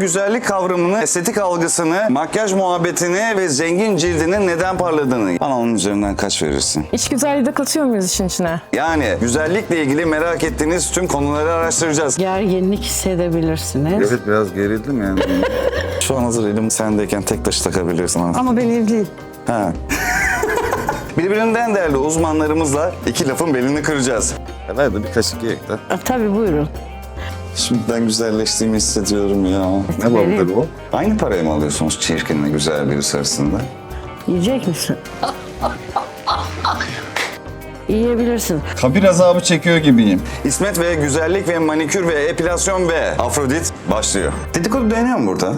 güzellik kavramını, estetik algısını, makyaj muhabbetini ve zengin cildinin neden parladığını. Bana onun üzerinden kaç verirsin? İç güzelliği de katıyor muyuz işin içine? Yani güzellikle ilgili merak ettiğiniz tüm konuları araştıracağız. Gerginlik hissedebilirsiniz. Evet biraz gerildim yani. Şu an hazır elim sendeyken tek taşı takabiliyorsun ama. Ama ben evliyim. Ha. Birbirinden değerli uzmanlarımızla iki lafın belini kıracağız. Evet bir kaşık yiyek de. Tabii buyurun. Şimdiden güzelleştiğimi hissediyorum ya. Ne balıdır bu? Aynı parayı mı alıyorsunuz çirkinle güzel birisi arasında? Yiyecek misin? Yiyebilirsin. Kabir azabı çekiyor gibiyim. İsmet ve güzellik ve manikür ve epilasyon ve Afrodit başlıyor. Dedikodu dönüyor mu burada?